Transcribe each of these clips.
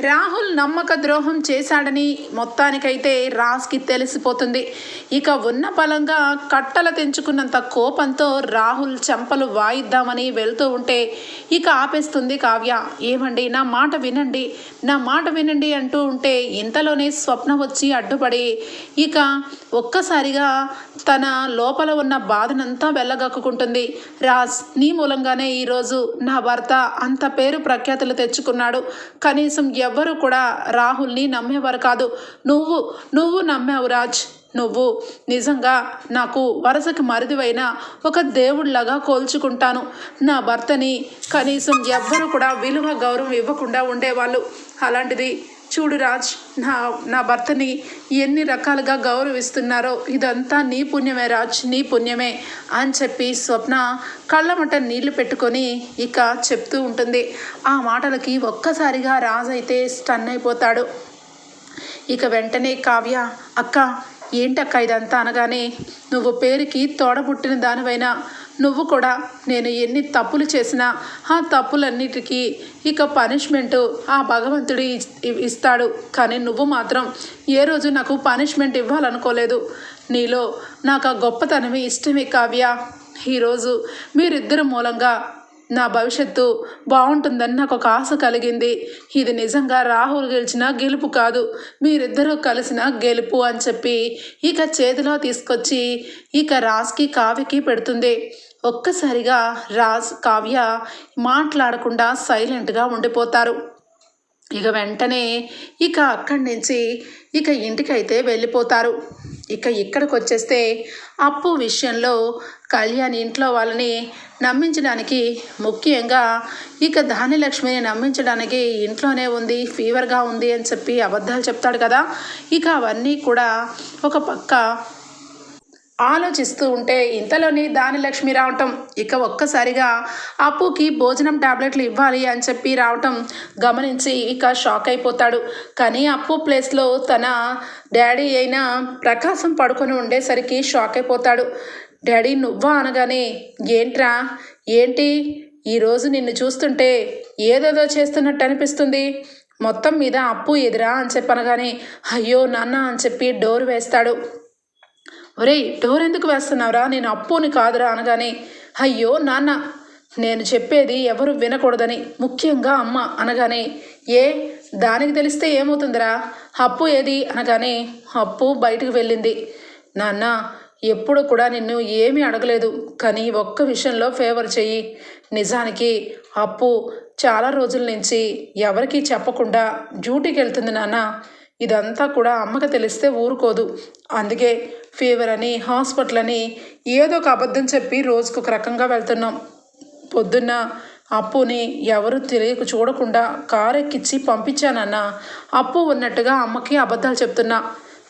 రాహుల్ నమ్మక ద్రోహం చేశాడని మొత్తానికైతే రాజ్కి తెలిసిపోతుంది. ఇక ఉన్న బలంగా కట్టలు తెంచుకున్నంత కోపంతో రాహుల్ చెంపలు వాయిద్దామని వెళ్తూ ఉంటే ఇక ఆపేస్తుంది కావ్య. ఏమండి నా మాట వినండి నా మాట వినండి అంటూ ఉంటే ఇంతలోనే స్వప్న వచ్చి అడ్డుపడి ఇక ఒక్కసారిగా తన లోపల ఉన్న బాధనంతా వెళ్ళగక్కుకుంటుంది రాజ్ నీ మూలంగానే ఈరోజు నా భర్త అంత పేరు ప్రఖ్యాతులు తెచ్చుకున్నాడు. కనీసం ఎవ్వరూ కూడా రాహుల్ని నమ్మేవారు కాదు. నువ్వు నువ్వు నమ్మావు రాజ్. నువ్వు నిజంగా నాకు వరసకి మరిదివైన ఒక దేవుడిలాగా కోల్చుకుంటాను. నా భర్తని కనీసం ఎవ్వరు కూడా విలువ గౌరవం ఇవ్వకుండా ఉండేవాళ్ళు. అలాంటిది చూడు రాజ్ నా నా భర్తని ఎన్ని రకాలుగా గౌరవిస్తున్నారో ఇదంతా నీ పుణ్యమే రాజ్ నీ పుణ్యమే అని చెప్పి స్వప్న కళ్ళమట నీళ్ళు పెట్టుకొని ఇక చెప్తూ ఉంటుంది. ఆ మాటలకి ఒక్కసారిగా రాజ్ అయితే స్టన్ అయిపోతాడు. ఇక వెంటనే కావ్య అక్క ఏంటక్క ఇదంతా? అనగానే నువ్వు పేరుకి తోడబుట్టిన దానివైనా నువ్వు కూడా నేను ఎన్ని తప్పులు చేసినా ఆ తప్పులన్నిటికీ ఇక పనిష్మెంట్ ఆ భగవంతుడు ఇస్తాడు. కానీ నువ్వు మాత్రం ఏ రోజు నాకు పనిష్మెంట్ ఇవ్వాలనుకోలేదు. నీలో నాకు ఆ గొప్పతనమే ఇష్టమే కావ్య. ఈరోజు మీరిద్దరు మూలంగా నా భవిష్యత్తు బాగుంటుందని నాకు ఒక ఆశ కలిగింది. ఇది నిజంగా రాహుల్ గెలిచిన గెలుపు కాదు. మీరిద్దరూ కలిసిన గెలుపు అని చెప్పి ఇక చేతిలో తీసుకొచ్చి ఇక రాజ్కి కావికి పెడుతుంది. ఒక్కసారిగా రాజ్ కావ్య మాట్లాడకుండా సైలెంట్గా ఉండిపోతారు. ఇక వెంటనే ఇక అక్కడి నుంచి ఇక ఇంటికైతే వెళ్ళిపోతారు. ఇక ఇక్కడికి వచ్చేస్తే అప్పు విషయంలో కళ్యాణ్ ఇంట్లో వాళ్ళని నమ్మించడానికి ముఖ్యంగా ఇక ధాన్యలక్ష్మిని నమ్మించడానికి ఇంట్లోనే ఉంది ఫీవర్గా ఉంది అని చెప్పి అబద్ధాలు చెప్తాడు కదా. ఇక అవన్నీ కూడా ఒక పక్క ఆలోచిస్తూ ఉంటే ఇంతలోని దాని లక్ష్మి రావటం. ఇక ఒక్కసారిగా అప్పుకి భోజనం టాబ్లెట్లు ఇవ్వాలి అని చెప్పి రావటం గమనించి ఇక షాక్ అయిపోతాడు. కానీ అప్పు ప్లేస్లో తన డాడీ అయిన ప్రకాశం పడుకొని ఉండేసరికి షాక్ అయిపోతాడు. డాడీ నువ్వా అనగానే ఏంట్రా? ఏంటి? ఈరోజు నిన్ను చూస్తుంటే ఏదేదో చేస్తున్నట్టు అనిపిస్తుంది. మొత్తం మీద అప్పు ఎదురా? అని చెప్పనగానే అయ్యో నాన్న అని చెప్పి డోర్ వేస్తాడు. ఒరేయ్ డోర్ ఎందుకు వేస్తున్నావురా నేను అప్పుని కాదురా అనగానే అయ్యో నాన్న నేను చెప్పేది ఎవరు వినకూడదని ముఖ్యంగా అమ్మ అనగానే ఏ దానికి తెలిస్తే ఏమవుతుందిరా? అప్పు ఏది? అనగానే అప్పు బయటకు వెళ్ళింది. నాన్న ఎప్పుడు కూడా నిన్ను ఏమీ అడగలేదు కానీ ఒక్క విషయంలో ఫేవర్ చెయ్యి. నిజానికి అప్పు చాలా రోజుల నుంచి ఎవరికీ చెప్పకుండా డ్యూటీకి వెళ్తుంది నాన్న. ఇదంతా కూడా అమ్మకి తెలిస్తే ఊరుకోదు. అందుకే ఫీవర్ అని హాస్పిటల్ అని ఏదో ఒక అబద్ధం చెప్పి రోజుకు ఒక రకంగా వెళ్తున్నాం. పొద్దున్న అప్పుని ఎవరు తెలియక చూడకుండా కారు ఎక్కిచ్చి పంపించానన్న. అప్పు ఉన్నట్టుగా అమ్మకి అబద్ధాలు చెప్తున్నా.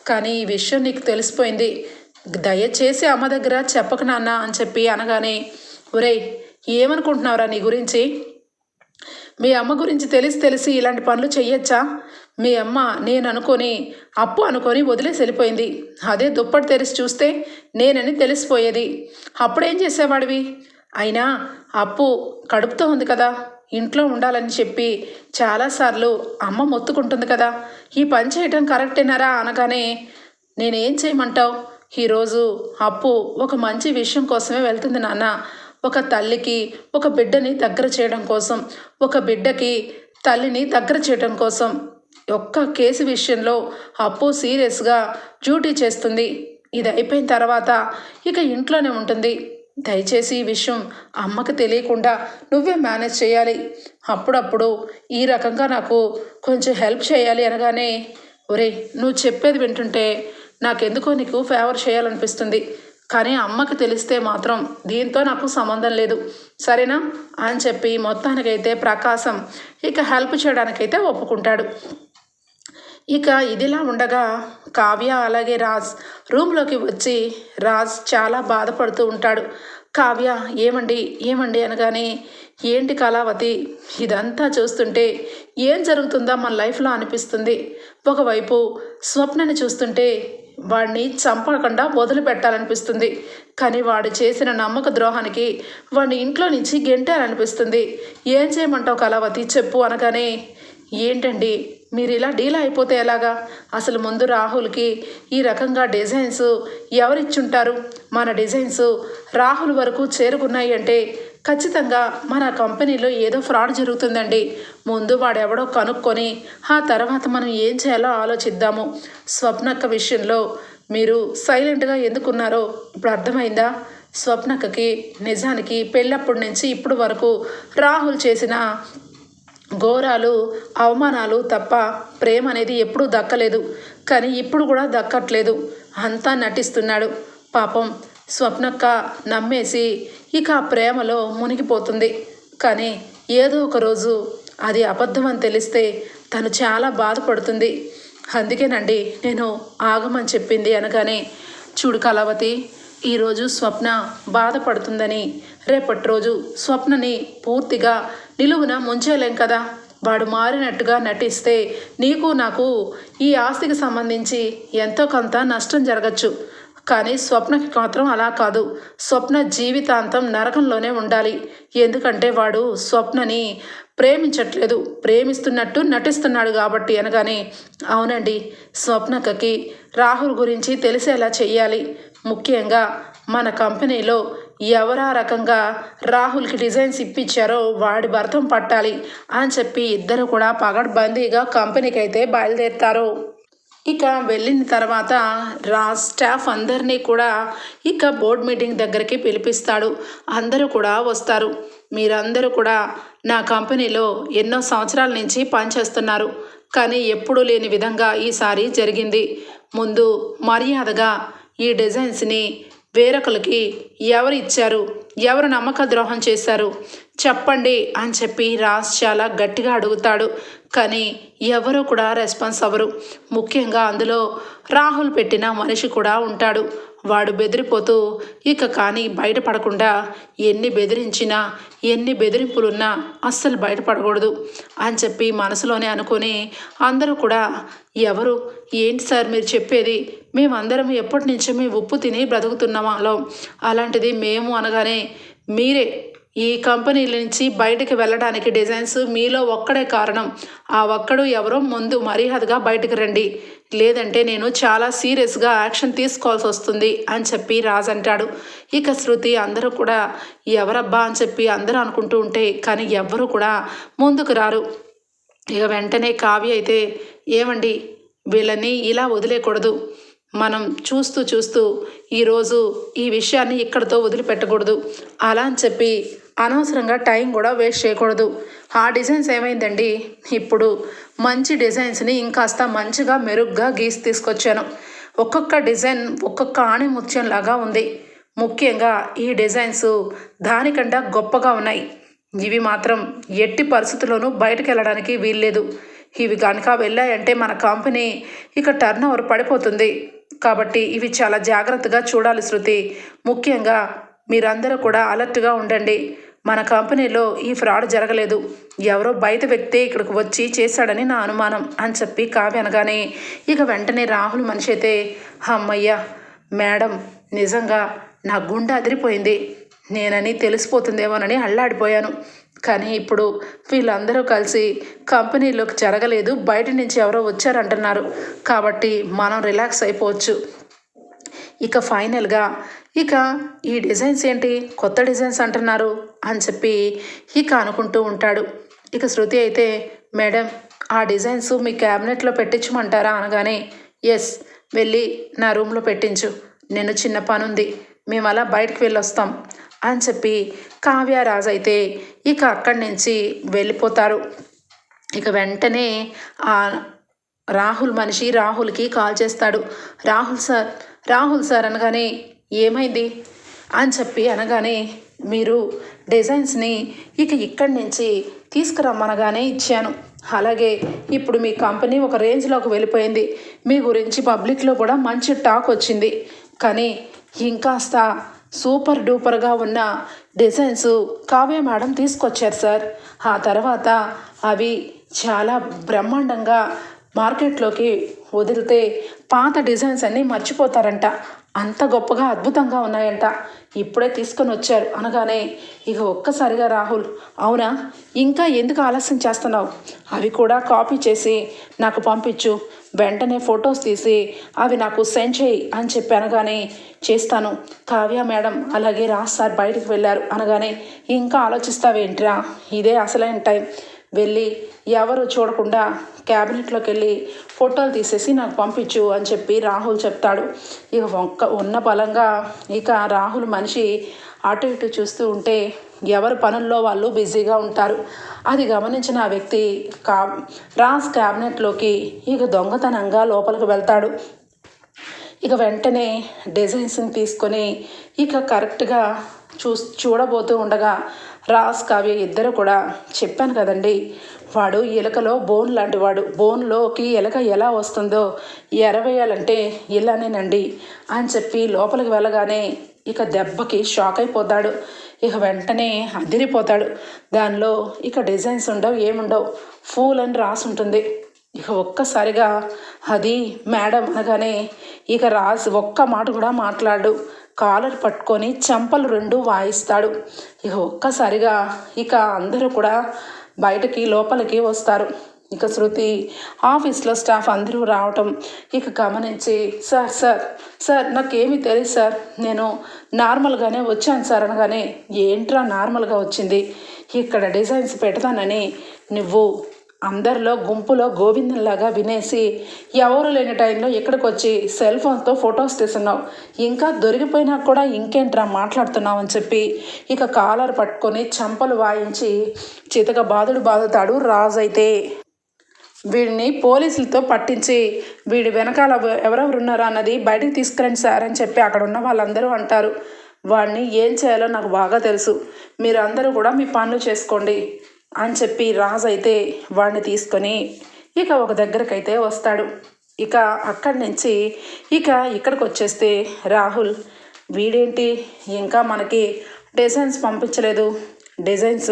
కానీ ఈ విషయం నీకు తెలిసిపోయింది. దయచేసి అమ్మ దగ్గర చెప్పక నాన్న అని చెప్పి అనగానే ఒరేయ్ ఏమనుకుంటున్నావురా నీ గురించి? మీ అమ్మ గురించి తెలిసి తెలిసి ఇలాంటి పనులు చెయ్యొచ్చా? మీ అమ్మ నేను అనుకొని అప్పు అనుకొని వదిలేసి వెళ్ళిపోయింది. అదే దుప్పటి తెరిచి చూస్తే నేనని తెలిసిపోయేది. అప్పుడేం చేసేవాడివి? అయినా అప్పు కడుపుతో ఉంది కదా. ఇంట్లో ఉండాలని చెప్పి చాలాసార్లు అమ్మ మొత్తుకుంటుంది కదా. ఈ పని చేయటం కరెక్టేనారా అనగానే నేనేం చేయమంటావు? ఈరోజు అప్పు ఒక మంచి విషయం కోసమే వెళ్తుంది నాన్న. ఒక తల్లికి ఒక బిడ్డని దగ్గర చేయడం కోసం ఒక బిడ్డకి తల్లిని దగ్గర చేయడం కోసం ఒక్క కేసు విషయంలో అప్పు సీరియస్గా డ్యూటీ చేస్తుంది. ఇది అయిపోయిన తర్వాత ఇక ఇంట్లోనే ఉంటుంది. దయచేసి ఈ విషయం అమ్మకి తెలియకుండా నువ్వే మేనేజ్ చేయాలి. అప్పుడప్పుడు ఈ రకంగా నాకు కొంచెం హెల్ప్ చేయాలి అనగానే ఒరే నువ్వు చెప్పేది వింటుంటే నాకెందుకో నీకు ఫేవర్ చేయాలనిపిస్తుంది. కానీ అమ్మకి తెలిస్తే మాత్రం దీంతో నాకు సంబంధం లేదు. సరేనా? అని చెప్పి మొత్తానికైతే ప్రకాశం ఇక హెల్ప్ చేయడానికైతే ఒప్పుకుంటాడు. ఇక ఇదిలా ఉండగా కావ్య అలాగే రాజ్ రూమ్లోకి వచ్చి రాజ్ చాలా బాధపడుతూ ఉంటాడు. కావ్య ఏమండి? ఏమండి? అనగానే ఏంటి కళావతి? ఇదంతా చూస్తుంటే ఏం జరుగుతుందా మన లైఫ్లో అనిపిస్తుంది. ఒకవైపు స్వప్నని చూస్తుంటే వాడిని చంపకుండా వదిలిపెట్టాలనిపిస్తుంది. కానీ వాడు చేసిన నమ్మక ద్రోహానికి వాడిని ఇంట్లో నుంచి గెంటాలనిపిస్తుంది ఏం చేయమంటావు కళావతి? చెప్పు అనగానే ఏంటండి? మీరు ఇలా డీల్ అయిపోతే ఎలాగా? అసలు ముందు రాహుల్కి ఈ రకంగా డిజైన్స్ ఎవరిచ్చుంటారు? మన డిజైన్స్ రాహుల్ వరకు చేరుకున్నాయి అంటే ఖచ్చితంగా మన కంపెనీలో ఏదో ఫ్రాడ్ జరుగుతుందండి. ముందు వాడెవడో కనుక్కొని ఆ తర్వాత మనం ఏం చేయాలో ఆలోచిద్దాము. స్వప్నక్క విషయంలో మీరు సైలెంట్గా ఎందుకున్నారో ఇప్పుడు అర్థమైందా? స్వప్నక్కకి నిజానికి పెళ్ళప్పటి నుంచి ఇప్పుడు వరకు రాహుల్ చేసిన ఘోరాలు అవమానాలు తప్ప ప్రేమ అనేది ఎప్పుడూ దక్కలేదు. కానీ ఇప్పుడు కూడా దక్కట్లేదు. అంతా నటిస్తున్నాడు. పాపం స్వప్నక్క నమ్మేసి ఇక ఆ ప్రేమలో మునిగిపోతుంది. కానీ ఏదో ఒక రోజు అది అబద్ధం అని తెలిస్తే తను చాలా బాధపడుతుంది. అందుకేనండి నేను ఆగమని చెప్పింది అనగానే చూడు కళావతి ఈరోజు స్వప్న బాధపడుతుందని రేపటి రోజు స్వప్నని పూర్తిగా నిలువున ముంచేయలేం కదా? వాడు మారినట్టుగా నటిస్తే నీకు నాకు ఈ ఆస్తికి సంబంధించి ఎంతో కొంత నష్టం జరగచ్చు. కానీ స్వప్నకి మాత్రం అలా కాదు. స్వప్న జీవితాంతం నరకంలోనే ఉండాలి. ఎందుకంటే వాడు స్వప్నని ప్రేమించట్లేదు. ప్రేమిస్తున్నట్టు నటిస్తున్నాడు కాబట్టి అనగానే అవునండి స్వప్నకకి రాహుల్ గురించి తెలిసేలా చెయ్యాలి. ముఖ్యంగా మన కంపెనీలో ఎవరా రకంగా రాహుల్కి డిజైన్స్ ఇప్పించారో వాడి భర్తం పట్టాలి అని చెప్పి ఇద్దరు కూడా పగడ్బందీగా కంపెనీకి అయితే బయలుదేరుతారు. ఇక వెళ్ళిన తర్వాత రా స్టాఫ్ అందరినీ కూడా ఇక బోర్డ్ మీటింగ్ దగ్గరికి పిలిపిస్తాడు. అందరూ కూడా వస్తారు. మీరందరూ కూడా నా కంపెనీలో ఎన్నో సంవత్సరాల నుంచి పనిచేస్తున్నారు. కానీ ఎప్పుడూ లేని విధంగా ఈసారి జరిగింది. ముందు మర్యాదగా ఈ డిజైన్స్ని వేరొకరికి ఎవరు ఇచ్చారు? ఎవరు నమ్మక ద్రోహం చేశారు? చెప్పండి అని చెప్పి రాజ్ చాలా గట్టిగా అడుగుతాడు. కానీ ఎవరు కూడా రెస్పాన్స్ అవ్వరు. ముఖ్యంగా అందులో రాహుల్ పెట్టిన మనిషి కూడా ఉంటాడు. వాడు బెదిరిపోతూ ఇక కానీ బయటపడకుండా ఎన్ని బెదిరించినా ఎన్ని బెదిరింపులున్నా అస్సలు బయటపడకూడదు అని చెప్పి మనసులోనే అనుకొని అందరూ కూడా ఎవరు? ఏంటి సార్ మీరు చెప్పేది? మేమందరం ఎప్పటి నుంచో మేము ఉప్పు తిని బ్రతుకుతున్నామాలో అలాంటిది మేము అనగానే మీరే ఈ కంపెనీల నుంచి బయటికి వెళ్ళడానికి డిజైన్స్ మీలో ఒక్కడే కారణం. ఆ ఒక్కడు ఎవరో ముందు మర్యాదగా బయటకు రండి. లేదంటే నేను చాలా సీరియస్గా యాక్షన్ తీసుకోవాల్సి వస్తుంది అని చెప్పి రాజ్ అంటాడు. ఇక శృతి అందరూ కూడా ఎవరబ్బా అని చెప్పి అందరూ అనుకుంటూ ఉంటే కానీ ఎవ్వరూ కూడా ముందుకు రారు. ఇక వెంటనే కావ్య అయితే ఏమండి? వీళ్ళని ఇలా వదిలేయకూడదు మనం చూస్తూ చూస్తూ ఈరోజు ఈ విషయాన్ని ఇక్కడితో వదిలిపెట్టకూడదు. అలా అని చెప్పి అనవసరంగా టైం కూడా వేస్ట్ చేయకూడదు. ఆ డిజైన్స్ ఏమైందండి? ఇప్పుడు మంచి డిజైన్స్ని ఇంకాస్త మంచిగా మెరుగ్గా గీసి తీసుకొచ్చాను. ఒక్కొక్క డిజైన్ ఒక్కొక్క ఆణిముత్యం లాగా ఉంది. ముఖ్యంగా ఈ డిజైన్స్ దానికంటే గొప్పగా ఉన్నాయి. ఇవి మాత్రం ఎట్టి పరిస్థితుల్లోనూ బయటకు వెళ్ళడానికి వీల్లేదు. ఇవి కనుక వెళ్ళాయంటే మన కంపెనీ ఇక టర్న్ ఓవర్ పడిపోతుంది. కాబట్టి ఇవి చాలా జాగ్రత్తగా చూడాలి శృతి. ముఖ్యంగా మీరందరూ కూడా అలర్ట్గా ఉండండి. మన కంపెనీలో ఈ ఫ్రాడ్ జరగలేదు. ఎవరో బయట వ్యక్తి ఇక్కడికి వచ్చి చేశాడని నా అనుమానం అని చెప్పి కావ్య అనగానే ఇక వెంటనే రాహుల్ మనిషి అయితే అమ్మయ్య మేడం నిజంగా నా గుండె అదిరిపోయింది. నేనని తెలిసిపోతుందేమోనని అల్లాడిపోయాను. కానీ ఇప్పుడు వీళ్ళందరూ కలిసి కంపెనీలోకి జరగలేదు. బయట నుంచి ఎవరో వచ్చారంటున్నారు. కాబట్టి మనం రిలాక్స్ అయిపోవచ్చు. ఇక ఫైనల్గా ఇక ఈ డిజైన్స్ ఏంటి? కొత్త డిజైన్స్ అంటున్నారు అని చెప్పి ఇక అనుకుంటూ ఉంటాడు. ఇక శృతి అయితే మేడం ఆ డిజైన్స్ మీ క్యాబినెట్లో పెట్టించమంటారా? అనగానే ఎస్ వెళ్ళి నా రూమ్లో పెట్టించు. నేను చిన్న పని ఉంది మేము అలా బయటకు వెళ్ళొస్తాం. అని చెప్పి కావ్యరాజు అయితే ఇక అక్కడి నుంచి వెళ్ళిపోతారు. ఇక వెంటనే ఆ రాహుల్ మనిషి రాహుల్కి కాల్ చేస్తాడు. రాహుల్ సార్ రాహుల్ సార్ అనగానే ఏమైంది? అని చెప్పి అనగానే మీరు డిజైన్స్ని ఇక ఇక్కడి నుంచి తీసుకురమ్మనగానే ఇచ్చాను. అలాగే ఇప్పుడు మీ కంపెనీ ఒక రేంజ్లోకి వెళ్ళిపోయింది. మీ గురించి పబ్లిక్లో కూడా మంచి టాక్ వచ్చింది. కానీ ఇంకాస్త సూపర్ డూపర్గా ఉన్న డిజైన్స్ కావ్య మేడం తీసుకొచ్చారు సార్. ఆ తర్వాత అవి చాలా బ్రహ్మాండంగా మార్కెట్లోకి వదిలితే పాత డిజైన్స్ అన్నీ మర్చిపోతారంట. అంత గొప్పగా అద్భుతంగా ఉన్నాయంట. ఇప్పుడే తీసుకొని వచ్చారు. అనగానే ఇక ఒక్కసారిగా రాహుల్ అవునా? ఇంకా ఎందుకు ఆలస్యం చేస్తున్నావు? అవి కూడా కాపీ చేసి నాకు పంపించు. వెంటనే ఫొటోస్ తీసి అవి నాకు సెండ్ చేయి అని చెప్పి అనగానే చేస్తాను. కావ్య మేడం అలాగే రాజ్ సార్ బయటకు వెళ్ళారు. అనగానే ఇంకా ఆలోచిస్తావేంట్రా? ఇదే అసలైన టైం. వెళ్ళి ఎవరు చూడకుండా క్యాబినెట్లోకి వెళ్ళి ఫోటోలు తీసేసి నాకు పంపించు అని చెప్పి రాహుల్ చెప్తాడు. ఇక ఒక్క ఉన్న బలంగా ఇక రాహుల్ మనిషి అటు ఇటు చూస్తూ ఉంటే ఎవరి పనుల్లో వాళ్ళు బిజీగా ఉంటారు. అది గమనించిన ఆ వ్యక్తి కా రాజ్ క్యాబినెట్లోకి ఇక దొంగతనంగా లోపలికి వెళ్తాడు. ఇక వెంటనే డిజైన్స్ని తీసుకొని ఇక కరెక్ట్గా చూ చూడబోతూ ఉండగా రాస్ కావ్య ఇద్దరు కూడా చెప్పాను కదండి వాడు ఎలుకలో బోన్ లాంటి వాడు బోన్లోకి ఎలుక ఎలా వస్తుందో ఎరవేయాలంటే ఇలానేనండి అని చెప్పి లోపలికి వెళ్ళగానే ఇక దెబ్బకి షాక్ అయిపోతాడు. ఇక వెంటనే అదిరిపోతాడు. దానిలో ఇక డిజైన్స్ ఉండవు ఏముండవు. ఫూల్ అని రాసి ఉంటుంది. ఇక ఒక్కసారిగా అది మేడం అనగానే ఇక రాజు ఒక్క మాట కూడా మాట్లాడు కాలర్ పట్టుకొని చెంపలు రెండు వాయిస్తాడు. ఇక ఒక్కసారిగా ఇక అందరూ కూడా బయటకి లోపలికి వస్తారు. ఇక శృతి ఆఫీస్లో స్టాఫ్ అందరూ రావటం ఇక గమనించి సార్ సార్ సార్ నాకేమీ తెలియదు సార్. నేను నార్మల్గానే వచ్చాను సార్ అనగానే ఏంట్రా నార్మల్గా వచ్చింది? ఇక్కడ డిజైన్స్ పెడతానని నువ్వు అందరిలో గుంపులో గోవిందంలాగా వినేసి ఎవరు లేని టైంలో ఇక్కడికి వచ్చి సెల్ ఫోన్తో ఫొటోస్ తీస్తున్నావు. ఇంకా దొరికిపోయినా కూడా ఇంకేంట్రా మాట్లాడుతున్నావు అని చెప్పి ఇక కాలర్ పట్టుకొని చంపలు వాయించి చితక బాధుడు బాధుతాడు రాజు అయితే వీడిని పోలీసులతో పట్టించి వీడి వెనకాల ఎవరెవరున్నారా అన్నది బయటికి తీసుకురండి సార్ అని చెప్పి అక్కడ ఉన్న వాళ్ళందరూ అంటారు. వాడిని ఏం చేయాలో నాకు బాగా తెలుసు. మీరు అందరూ కూడా మీ పనులు చేసుకోండి అని చెప్పి రాజు అయితే వాడిని తీసుకొని ఇక ఒక దగ్గరకైతే వస్తాడు. ఇక అక్కడి నుంచి ఇక ఇక్కడికి వచ్చేస్తే రాహుల్ వీడేంటి? ఇంకా మనకి డిజైన్స్ పంపించలేదు. డిజైన్స్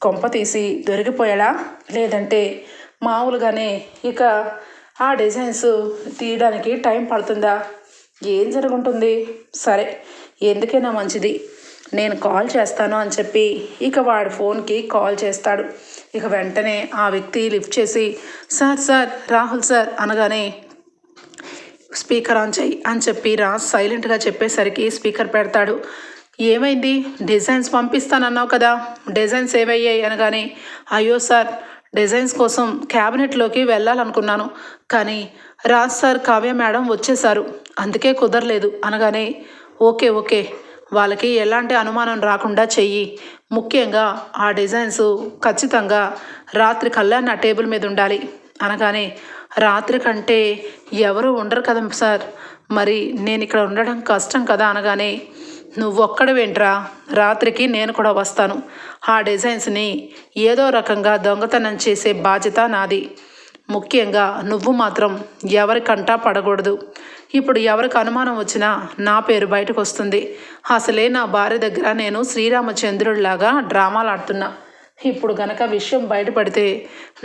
కొంప తీసి దొరికిపోయాడా? లేదంటే మామూలుగానే ఇక ఆ డిజైన్స్ తీయడానికి టైం పడుతుందా? ఏం జరుగుంటుంది? సరే ఎందుకైనా మంచిది. నేను కాల్ చేస్తాను అని చెప్పి ఇక వాడి ఫోన్కి కాల్ చేస్తాడు. ఇక వెంటనే ఆ వ్యక్తి లిఫ్ట్ చేసి సార్ సార్ రాహుల్ సార్ అనగానే స్పీకర్ ఆన్ చెయ్యి అని చెప్పి రాజ్ సైలెంట్గా చెప్పేసరికి స్పీకర్ పెడతాడు. ఏమైంది? డిజైన్స్ పంపిస్తానన్నావు కదా. డిజైన్స్ ఏవయ్యాయి అనగానే అయ్యో సార్ డిజైన్స్ కోసం క్యాబినెట్లోకి వెళ్ళాలనుకున్నాను. కానీ రాజ్ సార్ కావ్య మేడం వచ్చేసారు అందుకే కుదరలేదు. అనగానే ఓకే ఓకే. వాళ్ళకి ఎలాంటి అనుమానం రాకుండా చెయ్యి. ముఖ్యంగా ఆ డిజైన్స్ ఖచ్చితంగా రాత్రి కల్లా నా టేబుల్ మీద ఉండాలి. అనగానే రాత్రి కంటే ఎవరు ఉండరు కదా సార్. మరి నేను ఇక్కడ ఉండడం కష్టం కదా అనగానే నువ్వు ఒక్కడవేంట్రా రాత్రికి నేను కూడా వస్తాను. ఆ డిజైన్స్ని ఏదో రకంగా దొంగతనం చేసే బాధ్యత నాది. ముఖ్యంగా నువ్వు మాత్రం ఎవరికంటా పడకూడదు. ఇప్పుడు ఎవరికి అనుమానం వచ్చినా నా పేరు బయటకు వస్తుంది అసలే నా భార్య దగ్గర నేను శ్రీరామచంద్రుడిలాగా డ్రామాలు ఆడుతున్నా ఇప్పుడు గనక విషయం బయటపడితే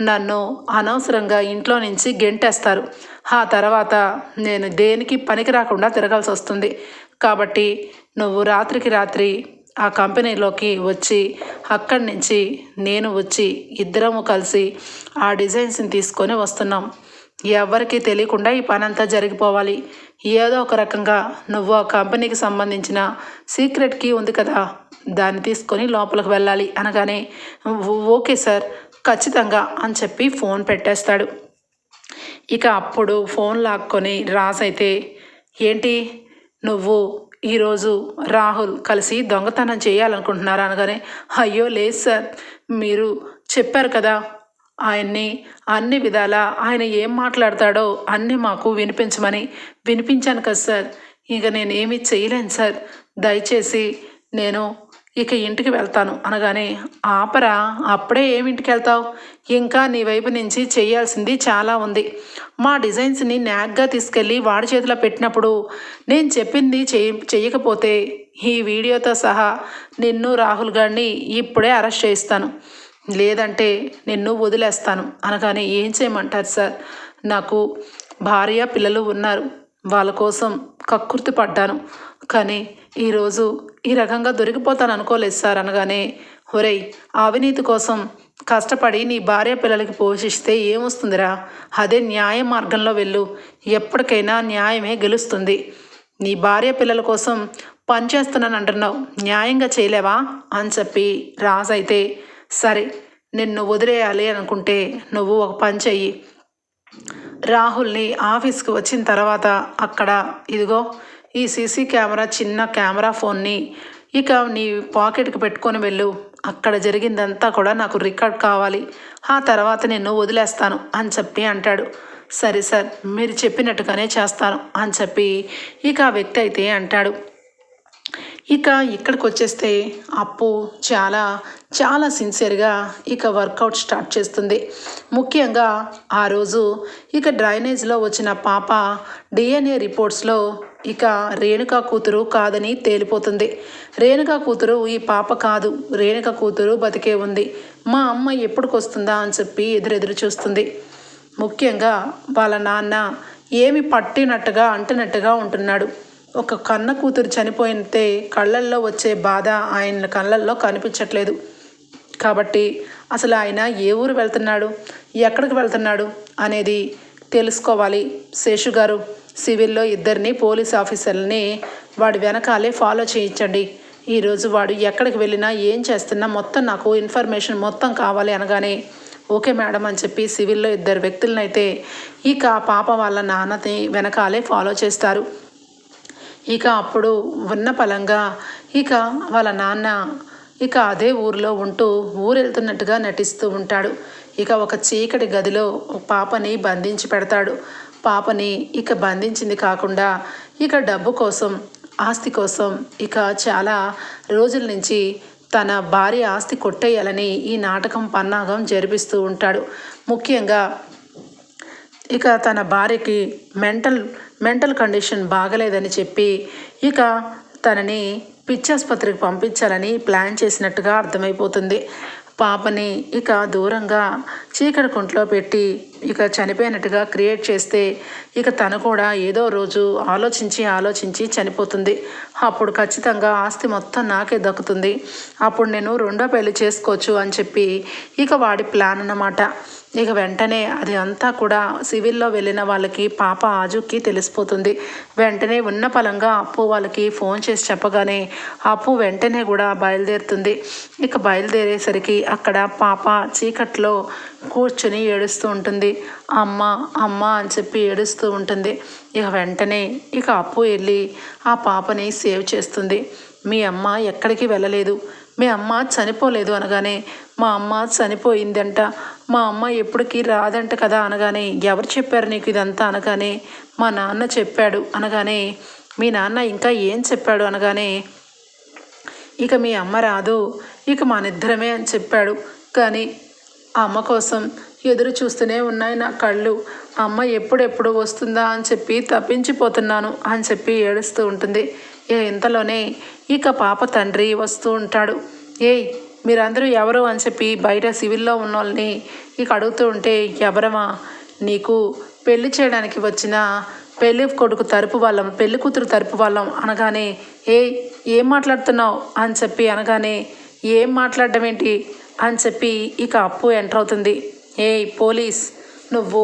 నన్ను అనవసరంగా ఇంట్లో నుంచి గెంటేస్తారు. ఆ తర్వాత నేను దేనికి పనికి రాకుండా తిరగాల్సి వస్తుంది కాబట్టి నువ్వు రాత్రికి రాత్రి ఆ కంపెనీలోకి వచ్చి అక్కడి నుంచి నేను వచ్చి ఇద్దరము కలిసి ఆ డిజైన్స్ని తీసుకొని వస్తున్నాం. ఎవరికీ తెలియకుండా ఈ పని అంతా జరిగిపోవాలి. ఏదో ఒక రకంగా నువ్వు ఆ కంపెనీకి సంబంధించిన సీక్రెట్ కీ ఉంది కదా దాన్ని తీసుకొని లోపలికి వెళ్ళాలి అనగానే ఓకే సార్ ఖచ్చితంగా అని చెప్పి ఫోన్ పెట్టేస్తాడు. ఇక అప్పుడు ఫోన్ లాక్కొని రాజైతే ఏంటి నువ్వు ఈరోజు రాహుల్ కలిసి దొంగతనం చేయాలనుకుంటున్నారా అనగానే అయ్యో లేదు సార్. మీరు చెప్పారు కదా ఆయన్ని అన్ని విధాల ఆయన ఏం మాట్లాడతాడో అన్నీ మాకు వినిపించమని. వినిపించాను కదా సార్. ఇక నేను ఏమీ చేయలేను సార్. దయచేసి నేను ఇక ఇంటికి వెళ్తాను. అనగానే ఆపరా అప్పుడే ఏమింటికి వెళ్తావు? ఇంకా నీ వైపు నుంచి చేయాల్సింది చాలా ఉంది. మా డిజైన్స్ని న్యాక్గా తీసుకెళ్ళి వాడి చేతిలో పెట్టినప్పుడు నేను చెప్పింది చేయ చేయకపోతే ఈ వీడియోతో సహా నిన్ను రాహుల్ గారిని ఇప్పుడే అరెస్ట్ చేయిస్తాను. లేదంటే నిన్ను వదిలేస్తాను. అనగానే ఏం చేయమంటారు సార్? నాకు భార్య పిల్లలు ఉన్నారు. వాళ్ళ కోసం కక్కుర్తి పడ్డాను. కానీ ఈరోజు ఈ రకంగా దొరికిపోతాను అనుకోలేదు సార్ అనగానే ఒరేయ్ అవినీతి కోసం కష్టపడి నీ భార్య పిల్లలకి పోషిస్తే ఏమొస్తుందిరా? అదే న్యాయ మార్గంలో వెళ్ళు. ఎప్పటికైనా న్యాయమే గెలుస్తుంది. నీ భార్య పిల్లల కోసం పనిచేస్తున్నాను అంటున్నావు. న్యాయంగా చేయలేవా? అని చెప్పి రాజు అయితే సరే నిన్ను వదిలేయాలి అనుకుంటే నువ్వు ఒక పని చెయ్యి. రాహుల్ని ఆఫీస్కి వచ్చిన తర్వాత అక్కడ ఇదిగో ఈ సీసీ కెమెరా చిన్న కెమెరా ఫోన్ని ఇక నీ పాకెట్కి పెట్టుకొని వెళ్ళు. అక్కడ జరిగిందంతా కూడా నాకు రికార్డ్ కావాలి. ఆ తర్వాత నేను వదిలేస్తాను అని చెప్పి అంటాడు. సరే సార్ మీరు చెప్పినట్టుగానే చేస్తాను అని చెప్పి ఇక ఆ వ్యక్తి అయితే అంటాడు. ఇక ఇక్కడికి వచ్చేస్తే అప్పు చాలా చాలా సిన్సియర్గా ఇక వర్కౌట్ స్టార్ట్ చేస్తుంది. ముఖ్యంగా ఆ రోజు ఇక డ్రైనేజ్లో వచ్చిన పాప డిఎన్ఏ రిపోర్ట్స్లో ఇక రేణుక కూతురు కాదని తేలిపోతుంది. రేణుకా కూతురు ఈ పాప కాదు. రేణుక కూతురు బతికే ఉంది. మా అమ్మ ఎప్పుడుకొస్తుందా అని చెప్పి ఎదురెదురు చూస్తుంది. ముఖ్యంగా వాళ్ళ నాన్న ఏమి పట్టినట్టుగా అంటున్నట్టుగా ఉంటున్నాడు. ఒక కన్న కూతురు చనిపోయితే కళ్ళల్లో వచ్చే బాధ ఆయన కళ్ళల్లో కనిపించట్లేదు. కాబట్టి అసలు ఆయన ఏ ఊరు వెళ్తున్నాడు? ఎక్కడికి వెళ్తున్నాడు? అనేది తెలుసుకోవాలి. శేషు గారు సివిల్లో ఇద్దరిని పోలీస్ ఆఫీసర్ని వాడి వెనకాలే ఫాలో చేయించండి. ఈరోజు వాడు ఎక్కడికి వెళ్ళినా ఏం చేస్తున్నా మొత్తం నాకు ఇన్ఫర్మేషన్ మొత్తం కావాలి అనగానే ఓకే మేడం అని చెప్పి సివిల్లో ఇద్దరు వ్యక్తులనైతే ఇక పాప వాళ్ళ నాన్నని వెనకాలే ఫాలో చేస్తారు. ఇక అప్పుడు ఉన్న పలంగా ఇక వాళ్ళ నాన్న ఇక అదే ఊరిలో ఉంటూ ఊరు వెళ్తున్నట్టుగా నటిస్తూ ఉంటాడు. ఇక ఒక చీకటి గదిలో పాపని బంధించి పెడతాడు. పాపని ఇక బంధించింది కాకుండా ఇక డబ్బు కోసం ఆస్తి కోసం ఇక చాలా రోజుల నుంచి తన భార్య ఆస్తి కొట్టేయాలని ఈ నాటకం పన్నాగం జరిపిస్తూ ఉంటాడు. ముఖ్యంగా ఇక తన భార్యకి మెంటల్ మెంటల్ కండిషన్ బాగలేదని చెప్పి ఇక తనని పిచ్చాసుపత్రికి పంపించాలని ప్లాన్ చేసినట్టుగా అర్థమైపోతుంది. పాపని ఇక దూరంగా చీకటి కుంట్లో పెట్టి ఇక చనిపోయినట్టుగా క్రియేట్ చేస్తే ఇక తను కూడా ఏదో రోజు ఆలోచించి ఆలోచించి చనిపోతుంది. అప్పుడు ఖచ్చితంగా ఆస్తి మొత్తం నాకే దక్కుతుంది. అప్పుడు నేను రెండో పెళ్ళి చేసుకోవచ్చు అని చెప్పి ఇక వాడి ప్లాన్ అన్నమాట. ఇక వెంటనే అది అంతా కూడా సివిల్లో వెళ్ళిన వాళ్ళకి పాప ఆజుకి తెలిసిపోతుంది. వెంటనే ఉన్న పలంగా అప్పు వాళ్ళకి ఫోన్ చేసి చెప్పగానే అప్పు వెంటనే కూడా బయలుదేరుతుంది. ఇక బయలుదేరేసరికి అక్కడ పాప చీకట్లో కూర్చుని ఏడుస్తూ ఉంటుంది. అమ్మ అమ్మ అని చెప్పి ఏడుస్తూ ఉంటుంది. ఇక వెంటనే ఇక అప్పు వెళ్ళి ఆ పాపని సేవ్ చేస్తుంది. మీ అమ్మ ఎక్కడికి వెళ్ళలేదు. మీ అమ్మ చనిపోలేదు అనగానే మా అమ్మ చనిపోయిందంట. మా అమ్మ ఎప్పటికీ రాదంట కదా అనగానే ఎవరు చెప్పారు నీకు ఇదంతా అనగానే మా నాన్న చెప్పాడు అనగానే మీ నాన్న ఇంకా ఏం చెప్పాడు అనగానే ఇక మీ అమ్మ రాదు ఇక మనిద్దరమే అని చెప్పాడు. కానీ అమ్మ కోసం ఎదురు చూస్తూనే ఉన్నాయి నా కళ్ళు. అమ్మ ఎప్పుడెప్పుడు వస్తుందా అని చెప్పి తప్పించిపోతున్నాను అని చెప్పి ఏడుస్తూ ఉంటుంది. ఇంతలోనే ఇక పాప తండ్రి వస్తూ ఉంటాడు. ఏయ్ మీరందరూ ఎవరు అని చెప్పి బయట సివిల్లో ఉన్న వాళ్ళని ఇక అడుగుతూ ఉంటే ఎవరమా నీకు పెళ్ళి చేయడానికి వచ్చిన పెళ్ళి కొడుకు తరపు వాళ్ళం పెళ్ళి కూతురు తరపు వాళ్ళం అనగానే ఏ ఏం మాట్లాడుతున్నావు? అని చెప్పి అనగానే ఏం మాట్లాడడం ఏంటి? అని చెప్పి ఇక అప్పు ఎంటర్ అవుతుంది. ఏ పోలీస్ నువ్వు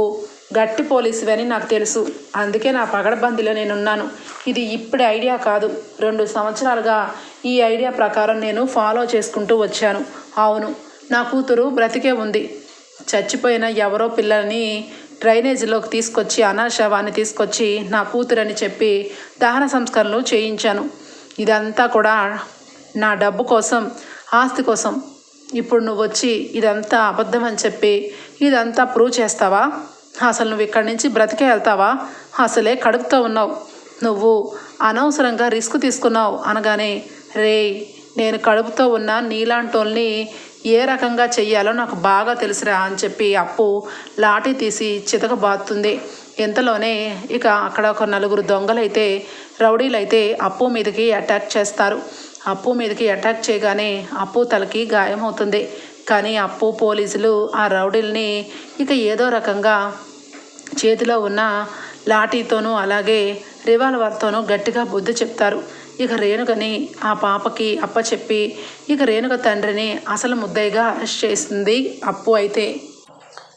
గట్టి పోలీసువి అని నాకు తెలుసు. అందుకే నా పగడబందీలో నేనున్నాను. ఇది ఇప్పుడే ఐడియా కాదు. రెండు సంవత్సరాలుగా ఈ ఐడియా ప్రకారం నేను ఫాలో చేసుకుంటూ వచ్చాను. అవును నా కూతురు బ్రతికే ఉంది. చచ్చిపోయిన ఎవరో పిల్లల్ని డ్రైనేజీలోకి తీసుకొచ్చి అనాశవాన్ని తీసుకొచ్చి నా కూతురని చెప్పి దహన సంస్కరణలు చేయించాను. ఇదంతా కూడా నా డబ్బు కోసం ఆస్తి కోసం. ఇప్పుడు నువ్వు వచ్చి ఇదంతా అబద్ధం అని చెప్పి ఇదంతా ప్రూవ్ చేస్తావా? అసలు నువ్వు ఇక్కడి నుంచి బ్రతికే వెళ్తావా? అసలే కడుపుతో ఉన్నావు. నువ్వు అనవసరంగా రిస్క్ తీసుకున్నావు అనగానే రే నేను కడుపుతో ఉన్న నీలాంటోల్ని ఏ రకంగా చెయ్యాలో నాకు బాగా తెలుసురా అని చెప్పి అప్పు లాఠీ తీసి చితకబాతుంది ఇంతలోనే ఇక అక్కడ ఒక నలుగురు దొంగలైతే రౌడీలైతే అప్పు మీదకి అటాక్ చేస్తారు. అప్పు మీదకి అటాక్ చేయగానే అప్పు తలకి గాయమవుతుంది. కానీ అప్పు పోలీసులు ఆ రౌడీల్ని ఇక ఏదో రకంగా చేతిలో ఉన్న లాఠీతోనూ అలాగే రివాల్వర్తోనూ గట్టిగా బుద్ధి చెప్తారు. ఇక రేణుకని ఆ పాపకి అప్పచెప్పి ఇక రేణుక తండ్రిని అసలు ముద్దయిగా అరెస్ట్ చేస్తుంది అప్పు అయితే.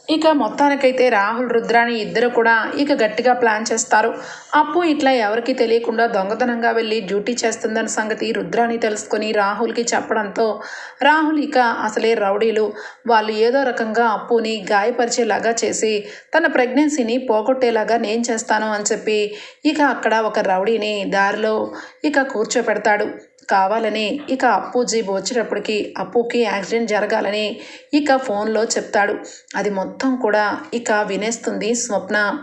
ఇక మొత్తానికైతే రాహుల్ రుద్రాని ఇద్దరు కూడా ఇక గట్టిగా ప్లాన్ చేస్తారు. అప్పు ఇట్లా ఎవరికి తెలియకుండా దొంగతనంగా వెళ్ళి డ్యూటీ చేస్తుందన్న సంగతి రుద్రాని తెలుసుకొని రాహుల్కి చెప్పడంతో రాహుల్ ఇక అసలే రౌడీలు. వాళ్ళు ఏదో రకంగా అప్పుని గాయపరిచేలాగా చేసి తన ప్రెగ్నెన్సీని పోగొట్టేలాగా నేను చేస్తాను అని చెప్పి ఇక అక్కడ ఒక రౌడీని దారిలో ఇక కూర్చోపెడతాడు. కావాలని ఇక అప్పు జీబు వచ్చేటప్పటికి అప్పుకి యాక్సిడెంట్ జరగాలని ఇక ఫోన్లో చెప్తాడు. అది మొత్తం కూడా ఇక వినేస్తుంది స్వప్న.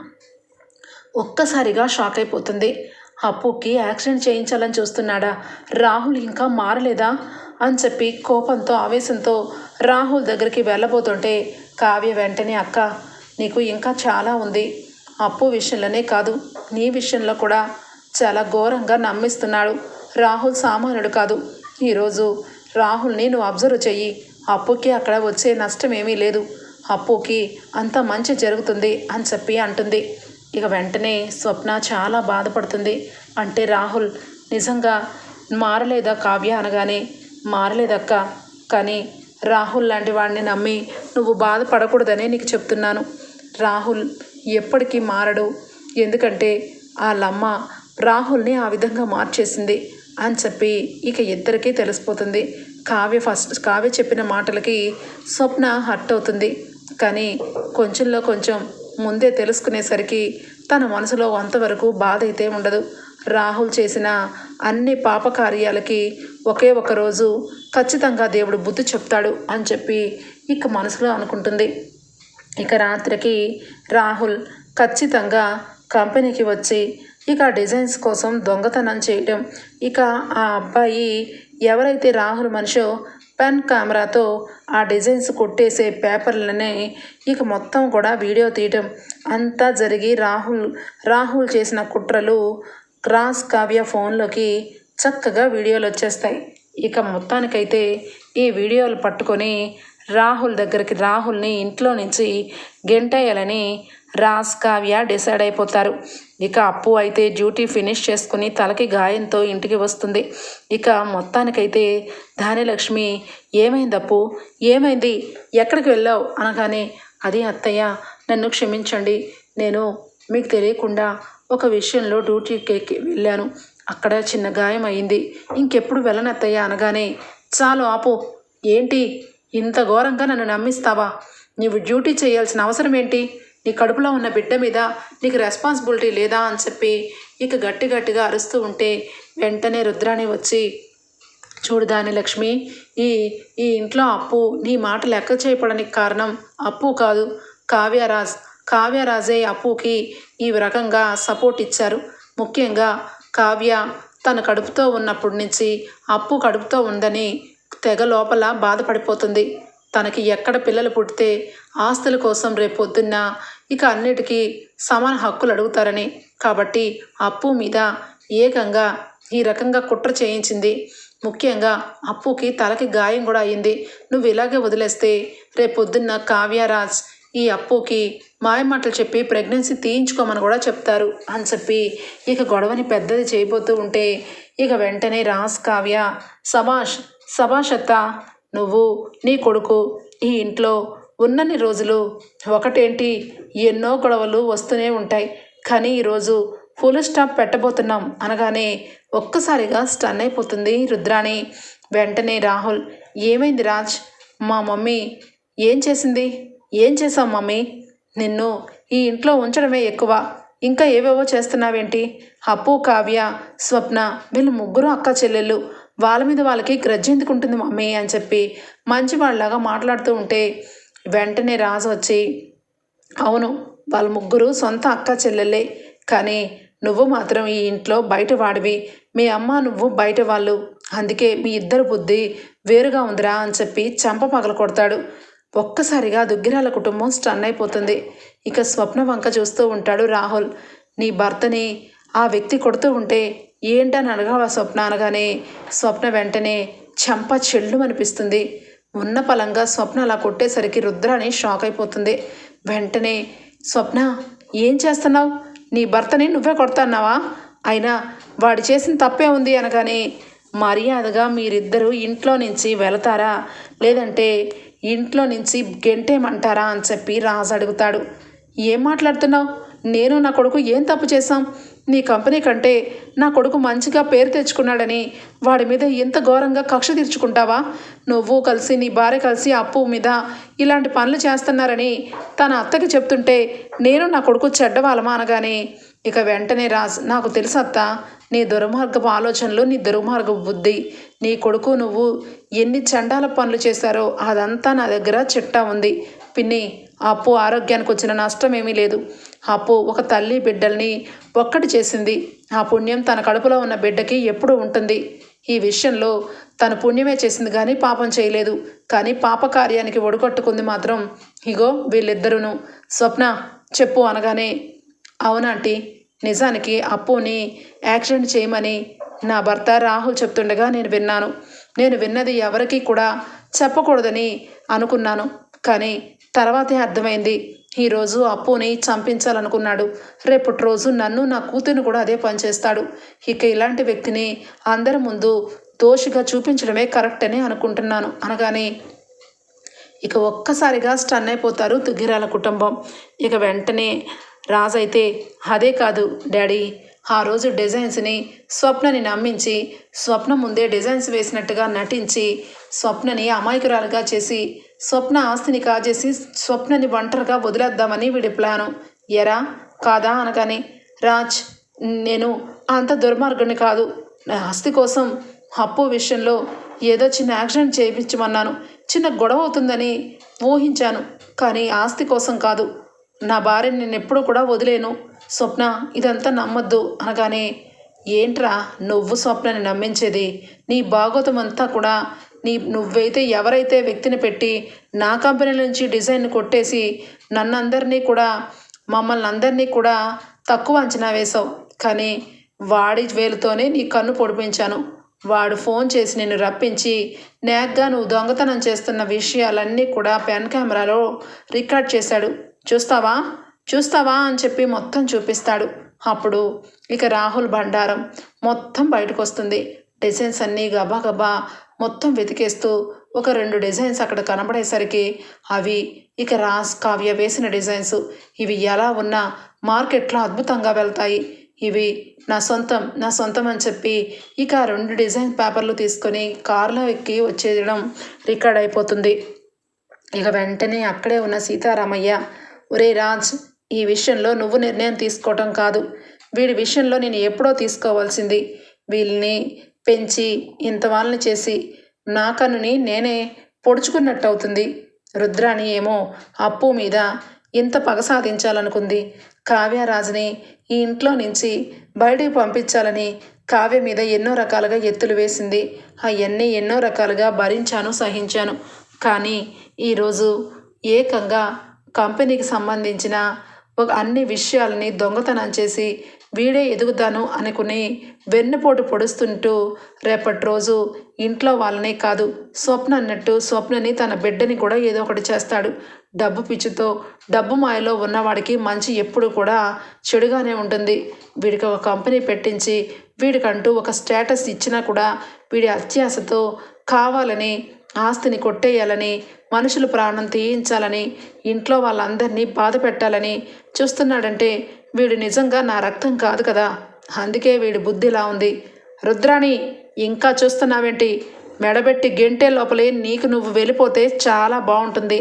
ఒక్కసారిగా షాక్ అయిపోతుంది. అప్పుకి యాక్సిడెంట్ చేయించాలని చూస్తున్నాడా? రాహుల్ ఇంకా మారలేదా? అని చెప్పి కోపంతో ఆవేశంతో రాహుల్ దగ్గరికి వెళ్ళబోతుంటే కావ్య వెంటనే అక్క నీకు ఇంకా చాలా ఉంది. అప్పు విషయంలోనే కాదు నీ విషయంలో కూడా చాలా ఘోరంగా నమ్మిస్తున్నాడు. రాహుల్ సామాన్యుడు కాదు. ఈరోజు రాహుల్ని నువ్వు అబ్జర్వ్ చెయ్యి. అప్పుకి అక్కడ వచ్చే నష్టం ఏమీ లేదు. అప్పుకి అంత మంచి జరుగుతుంది అని చెప్పి అంటుంది. ఇక వెంటనే స్వప్న చాలా బాధపడుతుంది. అంటే రాహుల్ నిజంగా మారలేదా కావ్య అనగానే? మారలేదక్క కానీ రాహుల్ లాంటి వాడిని నమ్మి నువ్వు బాధపడకూడదనే నీకు చెప్తున్నాను. రాహుల్ ఎప్పటికీ మారడు. ఎందుకంటే వాళ్ళమ్మ రాహుల్ని ఆ విధంగా మార్చేసింది. అని చెప్పి ఇక ఇద్దరికీ తెలిసిపోతుంది. కావ్య ఫస్ట్ కావ్య చెప్పిన మాటలకి స్వప్న హర్ట్ అవుతుంది. కానీ కొంచెంలో కొంచెం ముందే తెలుసుకునేసరికి తన మనసులో అంతవరకు బాధ అయితే ఉండదు. రాహుల్ చేసిన అన్ని పాపకార్యాలకి ఒకే ఒక రోజు ఖచ్చితంగా దేవుడు బుద్ధి చెప్తాడు అని చెప్పి ఇక మనసులో అనుకుంటుంది. ఇక రాత్రికి రాహుల్ ఖచ్చితంగా కంపెనీకి వచ్చి ఇక డిజైన్స్ కోసం దొంగతనం చేయడం ఇక ఆ అబ్బాయి ఎవరైతే రాహుల్ మనిషో పెన్ కెమెరాతో ఆ డిజైన్స్ కొట్టేసే పేపర్లని ఇక మొత్తం కూడా వీడియో తీయటం. అంతా జరిగి రాహుల్ రాహుల్ చేసిన కుట్రలు క్రాస్ కావ్య ఫోన్లోకి చక్కగా వీడియోలు వచ్చేస్తాయి. ఇక మొత్తానికైతే ఈ వీడియోలు పట్టుకొని రాహుల్ దగ్గరికి రాహుల్ని ఇంట్లో నుంచి గెంటేయాలని రాజ్ కావ్య డిసైడ్ అయిపోతారు. ఇక అప్పు అయితే డ్యూటీ ఫినిష్ చేసుకుని తలకి గాయంతో ఇంటికి వస్తుంది. ఇక మొత్తానికైతే ధాన్యలక్ష్మి ఏమైంది అప్పు? ఏమైంది? ఎక్కడికి వెళ్ళావు? అనగానే అది అత్తయ్య నన్ను క్షమించండి. నేను మీకు తెలియకుండా ఒక విషయంలో డ్యూటీకి వెళ్ళాను. అక్కడ చిన్న గాయం అయింది ఇంకెప్పుడు వెళ్ళనత్తయ్య అనగానే చాలు ఆపు. ఏంటి? ఇంత ఘోరంగా నన్ను నమ్మిస్తావా? నీవు డ్యూటీ చేయాల్సిన అవసరం ఏంటి? నీ కడుపులో ఉన్న బిడ్డ మీద నీకు రెస్పాన్సిబిలిటీ లేదా అని చెప్పి ఇక గట్టి గట్టిగా అరుస్తూ ఉంటే వెంటనే రుద్రాణి వచ్చి చూడు దాని లక్ష్మి ఈ ఈ ఇంట్లో అప్పు నీ మాట లెక్క చేయపడానికి కారణం అప్పు కాదు. కావ్యరాజ్ కావ్యరాజే అప్పుకి ఈ రకంగా సపోర్ట్ ఇచ్చారు. ముఖ్యంగా కావ్య తన కడుపుతో ఉన్నప్పటి నుంచి అప్పు కడుపుతో ఉందని తెగ లోపల బాధపడిపోతుంది. తనకి ఎక్కడ పిల్లలు పుడితే ఆస్తుల కోసం రేపొద్దున్న ఇక అన్నిటికీ సమాన హక్కులు అడుగుతారని. కాబట్టి అప్పు మీద ఏకంగా ఈ రకంగా కుట్ర చేయించింది. ముఖ్యంగా అప్పుకి తలకి గాయం కూడా అయింది. నువ్వు ఇలాగే వదిలేస్తే రేపొద్దున్న కావ్యరాజ్ ఈ అప్పుకి మాయమాటలు చెప్పి ప్రెగ్నెన్సీ తీయించుకోమని కూడా చెప్తారు. అని చెప్పి ఇక గొడవని పెద్దది చేయబోతూ ఉంటే ఇక వెంటనే రాజ్ కావ్య సభాష్ సభాషత్త నువ్వు నీ కొడుకు ఈ ఇంట్లో ఉన్నన్ని రోజులు ఒకటేంటి? ఎన్నో గొడవలు వస్తూనే ఉంటాయి. కానీ ఈరోజు ఫుల్ స్టాప్ పెట్టబోతున్నాం అనగానే ఒక్కసారిగా స్టన్ అయిపోతుంది రుద్రాణి. వెంటనే రాహుల్ ఏమైంది రాజ్? మా మమ్మీ ఏం చేసింది? ఏం చేసావు మమ్మీ? నిన్ను ఈ ఇంట్లో ఉంచడమే ఎక్కువ. ఇంకా ఏవేవో చేస్తున్నావేంటి? అప్పు కావ్య స్వప్న వీళ్ళు ముగ్గురు అక్క చెల్లెళ్ళు. వాళ్ళ మీద వాళ్ళకి గ్రజ్జెందుకు ఉంటుంది మమ్మీ అని చెప్పి మంచి వాళ్ళలాగా మాట్లాడుతూ ఉంటే వెంటనే రాజు వచ్చి అవును వాళ్ళ ముగ్గురు సొంత అక్క చెల్లెలే కానీ నువ్వు మాత్రం ఈ ఇంట్లో బయట వాడివి. మీ అమ్మ నువ్వు బయట వాళ్ళు. అందుకే మీ ఇద్దరు బుద్ధి వేరుగా ఉందిరా అని చెప్పి చంప పగల కొడతాడు. ఒక్కసారిగా దుగ్గిరాల కుటుంబం స్టన్ అయిపోతుంది. ఇక స్వప్న వంక చూస్తూ ఉంటాడు రాహుల్. నీ భర్తని ఆ వ్యక్తి కొడుతూ ఉంటే ఏంటని అనగా స్వప్న అనగానే స్వప్న వెంటనే చెంప చెల్లు అనిపిస్తుంది. ఉన్న పలంగా స్వప్న అలా కొట్టేసరికి రుద్రాని షాక్ అయిపోతుంది. వెంటనే స్వప్న ఏం చేస్తున్నావు? నీ భర్తని నువ్వే కొడుతున్నావా? అయినా వాడు చేసిన తప్పే ఉంది అనగానే మర్యాదగా మీరిద్దరూ ఇంట్లో నుంచి వెళతారా? లేదంటే ఇంట్లో నుంచి గెంటేమంటారా అని చెప్పి రాజు అడుగుతాడు. ఏం మాట్లాడుతున్నావు? నేను నా కొడుకు ఏం తప్పు చేశాం? నీ కంపెనీ కంటే నా కొడుకు మంచిగా పేరు తెచ్చుకున్నాడని వాడి మీద ఎంత ఘోరంగా కక్ష తీర్చుకుంటావా? నువ్వు కలిసి నీ భార్య కలిసి అప్పు మీద ఇలాంటి పనులు చేస్తున్నారని తన అత్తకి చెప్తుంటే నేను నా కొడుకు చెడ్డవాళ్ళమా అనగానే ఇక వెంటనే రాజ్ నాకు తెలుసు అత్త నీ దుర్మార్గపు ఆలోచనలు నీ దుర్మార్గపు బుద్ధి నీ కొడుకు నువ్వు ఎన్ని చండాల పనులు చేశారో అదంతా నా దగ్గర చిట్టా ఉంది. పిన్ని అప్పు ఆరోగ్యానికి వచ్చిన నష్టం ఏమీ లేదు. అప్పు ఒక తల్లి బిడ్డల్ని ఒక్కటి చేసింది. ఆ పుణ్యం తన కడుపులో ఉన్న బిడ్డకి ఎప్పుడూ ఉంటుంది. ఈ విషయంలో తన పుణ్యమే చేసింది కానీ పాపం చేయలేదు. కానీ పాప కార్యానికి మాత్రం ఇగో వీళ్ళిద్దరూను. స్వప్న చెప్పు అనగానే అవునాంటీ నిజానికి అప్పుని యాక్సిడెంట్ చేయమని నా భర్త రాహుల్ చెప్తుండగా నేను విన్నాను. నేను విన్నది ఎవరికీ కూడా చెప్పకూడదని అనుకున్నాను. కానీ తర్వాతే అర్థమైంది. ఈరోజు అప్పుని చంపించాలనుకున్నాడు. రేపటి రోజు నన్ను నా కూతురిని కూడా అదే పనిచేస్తాడు ఇక ఇలాంటి వ్యక్తిని అందరి ముందు దోషిగా చూపించడమే కరెక్ట్ అని అనుకుంటున్నాను. అనగానే ఇక ఒక్కసారిగా స్టన్ అయిపోతారు దుగ్గిరాల కుటుంబం. ఇక వెంటనే రాజైతే అదే కాదు డాడీ ఆ రోజు డిజైన్స్ని స్వప్నని నమ్మించి స్వప్న ముందే డిజైన్స్ వేసినట్టుగా నటించి స్వప్నని అమాయకురాలుగా చేసి స్వప్న ఆస్తిని కాజేసి స్వప్నని ఒంటరిగా వదిలేద్దామని వీడి ప్లాను. ఎరా కాదా అనగానే రాజ్ నేను అంత దుర్మార్గుని కాదు. నా ఆస్తి కోసం అప్పు విషయంలో ఏదో చిన్న యాక్సిడెంట్ చేయించమన్నాను. చిన్న గొడవ అవుతుందని ఊహించాను కానీ ఆస్తి కోసం కాదు. నా భార్యని నేను ఎప్పుడూ కూడా వదిలేను. స్వప్న ఇదంతా నమ్మొద్దు అనగానే ఏంట్రా నువ్వు స్వప్నని నమ్మించేది? నీ భాగోతం అంతా కూడా నీ నువ్వైతే ఎవరైతే వ్యక్తిని పెట్టి నా కంపెనీ నుంచి డిజైన్ కొట్టేసి నన్నందరినీ కూడా మమ్మల్ని అందరినీ కూడా తక్కువ అంచనా వేశావు. కానీ వాడి వేలుతోనే నీ కన్ను పొడిపించాను. వాడు ఫోన్ చేసి నేను రప్పించి నేగ్గా నువ్వు దొంగతనం చేస్తున్న విషయాలన్నీ కూడా పెన్ కెమెరాలో రికార్డ్ చేశాడు. చూస్తావా? చూస్తావా అని చెప్పి మొత్తం చూపిస్తాడు. అప్పుడు ఇక రాహుల్ బండారం మొత్తం బయటకు వస్తుంది డిజైన్స్ అన్నీ గబా గబా మొత్తం వెతికేస్తూ ఒక రెండు డిజైన్స్ అక్కడ కనబడేసరికి అవి ఇక రాస్ కావ్య వేసిన డిజైన్స్. ఇవి ఎలా ఉన్నా మార్కెట్లో అద్భుతంగా వెళ్తాయి. ఇవి నా సొంతం నా సొంతం అని చెప్పి ఇక రెండు డిజైన్ పేపర్లు తీసుకొని కారులో ఎక్కి వచ్చేయడం రికార్డ్ అయిపోతుంది. ఇక వెంటనే అక్కడే ఉన్న సీతారామయ్య ఒరే రాజ్ ఈ విషయంలో నువ్వు నిర్ణయం తీసుకోవటం కాదు. వీడి విషయంలో నేను ఎప్పుడో తీసుకోవాల్సింది. వీళ్ళని పెంచి ఇంత వాళ్ళని చేసి నా కన్నుని నేనే పొడుచుకున్నట్టు అవుతుంది రుద్రాని ఏమో అప్పు మీద ఇంత పగ సాధించాలనుకుంది. కావ్యరాజుని ఈ ఇంట్లో నుంచి బయటికి పంపించాలని కావ్య మీద ఎన్నో రకాలుగా ఎత్తులు వేసింది. అవన్నీ ఎన్నో రకాలుగా భరించాను సహించాను. కానీ ఈరోజు ఏకంగా కంపెనీకి సంబంధించిన ఒక అన్ని విషయాలని దొంగతనం చేసి వీడే ఎదుగుతాను అనుకుని వెన్నుపోటు పొడుస్తుంటూ రేపటి రోజు ఇంట్లో వాళ్ళనే కాదు స్వప్న అన్నట్టు స్వప్నని తన బిడ్డని కూడా ఏదో ఒకటి చేస్తాడు. డబ్బు పిచ్చితో డబ్బు మాయలో ఉన్నవాడికి మంచి ఎప్పుడు కూడా చెడుగానే ఉంటుంది. వీడికి ఒక కంపెనీ పెట్టించి వీడికంటూ ఒక స్టేటస్ ఇచ్చినా కూడా వీడి అత్యాశతో కావాలని ఆస్తిని కొట్టేయాలని మనుషులు ప్రాణం తీయించాలని ఇంట్లో వాళ్ళందరినీ బాధ పెట్టాలని చూస్తున్నాడంటే వీడు నిజంగా నా రక్తం కాదు కదా. అందుకే వీడి బుద్ధి ఇలా ఉంది. రుద్రాణి ఇంకా చూస్తున్నావేంటి? మెడబెట్టి గెంటే లోపలే నీకు నువ్వు వెళ్ళిపోతే చాలా బాగుంటుంది.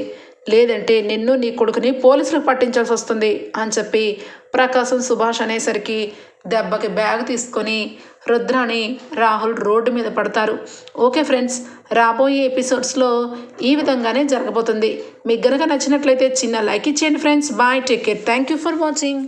లేదంటే నిన్ను నీ కొడుకుని పోలీసులకు పట్టించాల్సి వస్తుంది అని చెప్పి ప్రకాశం సుభాష్ అనేసరికి దెబ్బకి బ్యాగ్ తీసుకొని రుద్రాని రాహుల్ రోడ్డు మీద పడతారు. ఓకే ఫ్రెండ్స్ రాబోయే ఎపిసోడ్స్లో ఈ విధంగానే జరగబోతుంది. మీకు గనక నచ్చినట్లయితే చిన్న లైక్ ఇచ్చేయండి friends. Bye take care. Thank you for watching.